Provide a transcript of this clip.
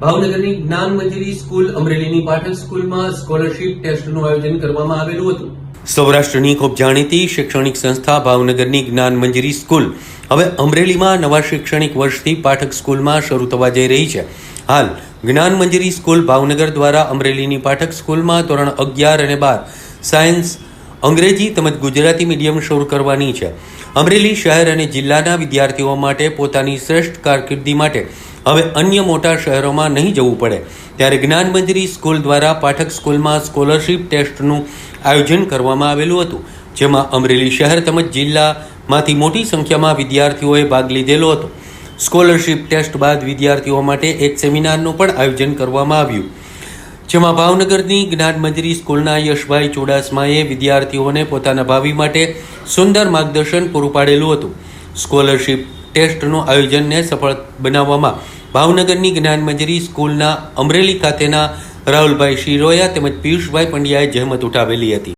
ભાવનગરની જ્ઞાન મંજરી સ્કૂલ અમરેલીની પાઠક સ્કૂલમાં સ્કોલરશીપ ટેસ્ટનું આયોજન કરવામાં આવેલું હતું. સૌરાષ્ટ્રની ખૂબ જાણીતી શૈક્ષણિક સંસ્થા ભાવનગરની જ્ઞાન મંજરી સ્કૂલ હવે અમરેલીમાં નવા શૈક્ષણિક વર્ષથી પાઠક સ્કૂલમાં શરૂ થવા જઈ રહી છે. હાલ જ્ઞાન મંજરી સ્કૂલ ભાવનગર દ્વારા અમરેલીની પાઠક સ્કૂલમાં ધોરણ અગિયાર અને બાર સાયન્સ, અંગ્રેજી તેમજ ગુજરાતી મીડિયમ શરૂ કરવાની છે. અમરેલી શહેર અને જિલ્લાના વિદ્યાર્થીઓ માટે પોતાની શ્રેષ્ઠ કારકિર્દી માટે હવે અન્ય મોટા શહેરોમાં નહીં જવું પડે. ત્યારે જ્ઞાન મંજરી સ્કૂલ દ્વારા પાઠક સ્કૂલમાં સ્કોલરશિપ ટેસ્ટનું આયોજન કરવામાં આવેલું હતું, જેમાં અમરેલી શહેર તેમજ જિલ્લામાંથી મોટી સંખ્યામાં વિદ્યાર્થીઓએ ભાગ લીધેલો હતો. સ્કોલરશિપ ટેસ્ટ બાદ વિદ્યાર્થીઓ માટે એક સેમિનારનું પણ આયોજન કરવામાં આવ્યું. જેમાં ભાવનગરની જ્ઞાન મંજરી સ્કૂલના યશભાઈ ચુડાસમાએ વિદ્યાર્થીઓને પોતાના ભાવિ માટે સુંદર માર્ગદર્શન પૂરું પાડેલું હતું. સ્કોલરશિપ ટેસ્ટનું આયોજનને સફળ બનાવવામાં ભાવનગરની જ્ઞાન મંજરી સ્કૂલના અમરેલી ખાતેના રાહુલભાઈ શિરોયા તેમજ પિયુષભાઈ પંડ્યાએ જહેમત ઉઠાવેલી હતી.